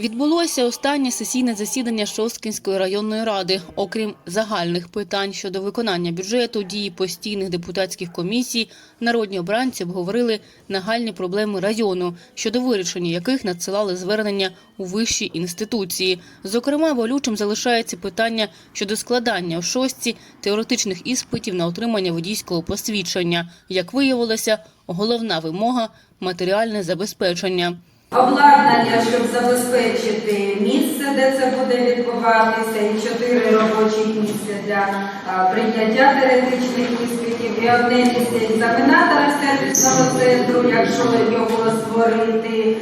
Відбулося останнє сесійне засідання Шосткінської районної ради. Окрім загальних питань щодо виконання бюджету, дії постійних депутатських комісій, народні обранці обговорили нагальні проблеми району, щодо вирішення яких надсилали звернення у вищі інституції. Зокрема, болючим залишається питання щодо складання у шостці теоретичних іспитів на отримання водійського посвідчення. Як виявилося, головна вимога матеріальне забезпечення. Обладнання, щоб забезпечити місце, де це буде відбуватися, і чотири робочі місця для а, прийняття теоретичних іспитів, і одне місце екзаменатора сервісного центру, якщо його створити.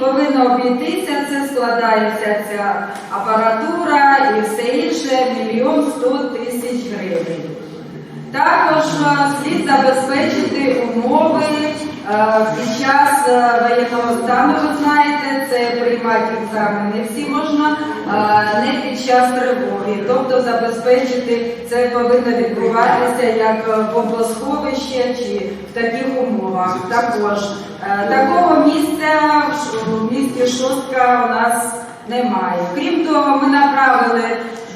Повинно обійтися, це складається ця апаратура і все інше мільйон сто тисяч гривень. Також е, слід забезпечити умови е, під час е, воєнного стану, ви знаєте, це приймати екзамени всі можна е, не під час тривоги. Тобто забезпечити це повинно відбуватися як в бомбосховище чи в таких умовах. Також е, такого місця в місті Шостка у нас немає. Крім того, ми направили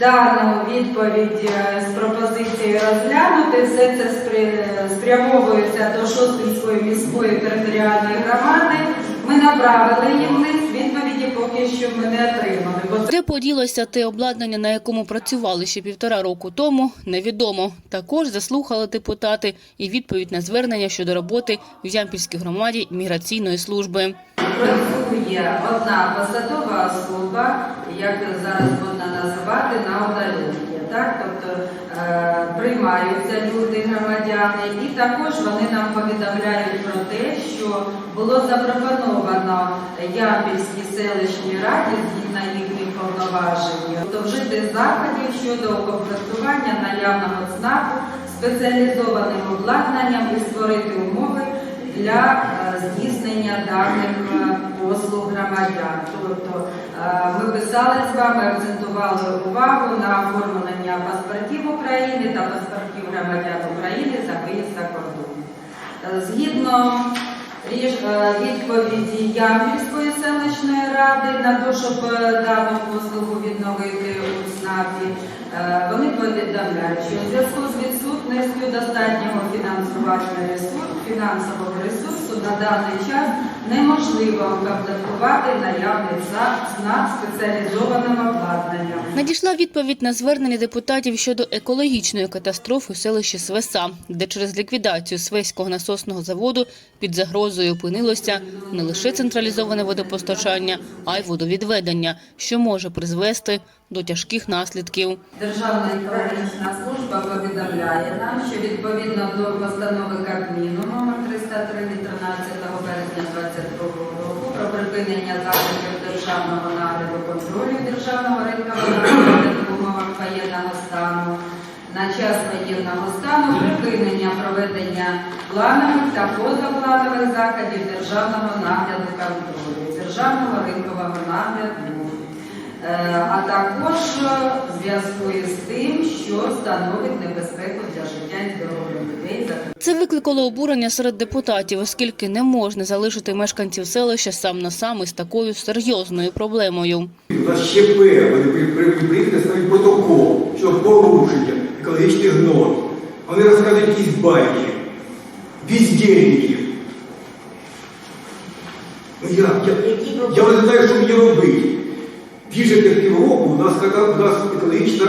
дану відповідь е, з пропозицією розглянути. Все це спря- спрямовується до Шостинської міської територіальної громади. Ми направили їм лист, відповіді поки що ми не отримали. Бо Де поділося те обладнання, на якому працювали ще півтора року тому, невідомо. Також заслухали депутати і відповідь на звернення щодо роботи в Ямпільській громаді міграційної служби. Працює одна посадова особа, як зараз можна називати, на удаленні. Так? Тобто е, приймаються люди, громадяни, і також вони нам повідомляють про те, що було запропоновано Ямпільській селищній раді згідно їхніх повноважень, тобто вжити заходів щодо укомплектування наявного ЦНАПу спеціалізованим обладнанням і створити умови для е, здійснення даних е, послуг громадян. Тобто е, ми писали з вами, акцентували увагу на оформлення паспортів України та паспортів громадян України за виїзд за кордон. Згідно відповіді Ямпільської селищної ради на те, щоб дану послугу відновити у ЦНАПі, е, вони повідомляють, що у зв'язку з відсутністю достатнього фінансування ресурсу, фінансового ресурсу на даний час неможливо укомплектувати наявний ЦНАП спеціалізованим обладнанням. Надійшла відповідь на звернення депутатів щодо екологічної катастрофи у селищі Свеса, де через ліквідацію Свеського насосного заводу під загрозою опинилося не лише централізоване водопостачання, а й водовідведення, що може призвести до тяжких наслідків. Державна екологічна служба повідомляє нам, що відповідно до постанови Кабміну номер 303 від 13 березня 2022 року про припинення заходів державного нагляду контролю державного ринкового воєнного стану на час воєнного стану припинення проведення планових та позапланових заходів державного нагляду контролю, державного ринкового нагляду. Е, а також в зв'язку із тим, що становить небезпеку для життя і здоров'я людей. Це викликало обурення серед депутатів, оскільки не можна залишити мешканців селища сам на сам із такою серйозною проблемою. У нас ще П, вони при- при- приїхали ставити протокол, що порушення, екологічний гнот. Вони розказують якісь байки, бездельники. Ну як? Я, я не знаю, що мені робити. Більше як півроку у нас, у нас екологічна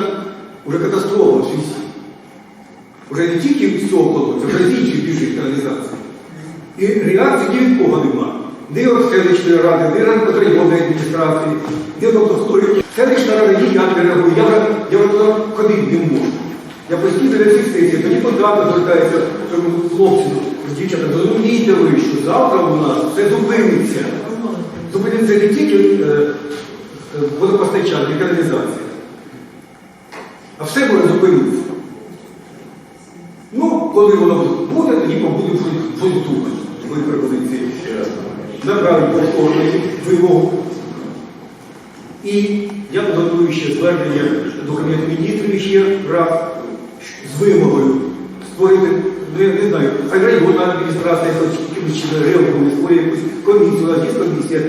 вже катастрофа в світі. Уже не тільки з цього колодця, вже з інших біжить каналізації. І реакції ні від кого нема. Ні від селищної ради, ні від адміністрації, ні тобто хто. Селищна рада ніяк не реагує. Я вже, я вже туди ходити не можу. Я постійно на цій сесії, тоді подати звертається хлопці, дівчата, зрозумійте ви, що завтра у нас все зупиниться. Зупиниться не тільки е, водопостачання каналізація, а все може зупинитися. Ну, коли воно буде, тоді побудемо щось- думати. Твої пропозиції. Направить повторної вимогу. І я підготую ще звернення до Кабінету міністрів ще раз з вимогою створити, ну, я не знаю, хай районна адміністрація якось якимось чином реагує, створює якусь комісію, є комісія.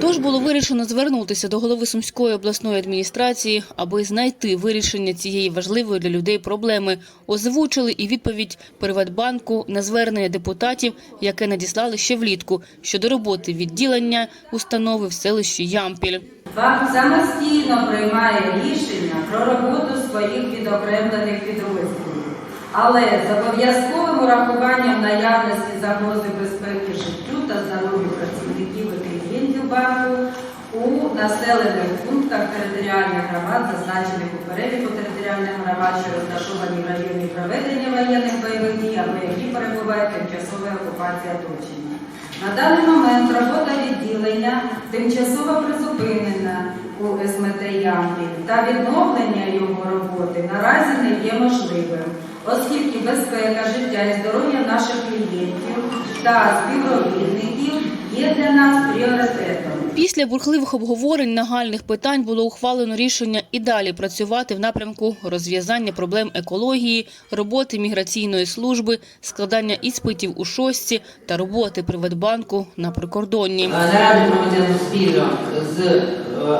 Тож було вирішено звернутися до голови Сумської обласної адміністрації, аби знайти вирішення цієї важливої для людей проблеми. Озвучили і відповідь Приватбанку на звернення депутатів, яке надіслали ще влітку щодо роботи відділення установи в селищі Ямпіль. Банк самостійно приймає рішення про роботу своїх відокремлених підрозділів, але з обов'язковим урахуванням наявності загрози безпеки життю та здоров'ю працівників і клієнтів банку у населених пунктах територіальних громад, зазначених у переліку територіальних громад, що розташовані в районі проведення воєнних бойових дій або які перебувають в тимчасовій окупації оточення. На даний момент робота відділення тимчасово призупинена у СМТ Ямпіль та відновлення його роботи наразі не є можливим, оскільки безпека, життя і здоров'я наших клієнтів та співробітників є для нас пріоритетом. Після бурхливих обговорень нагальних питань було ухвалено рішення і далі працювати в напрямку розв'язання проблем екології, роботи міграційної служби, складання іспитів у шостці та роботи Приватбанку на прикордонні. Наради проведено спільно з е,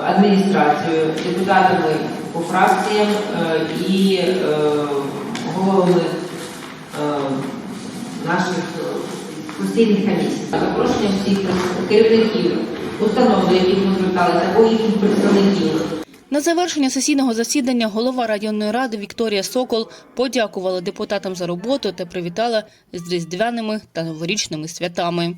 адміністрацією, депутатами по фракціям е, і е, головами наших постійних комісій. Запрошення всіх керівників установ, до яких ми зверталися, або їхніх представників. На завершення сесійного засідання голова районної ради Вікторія Сокол подякувала депутатам за роботу та привітала з різдвяними та новорічними святами.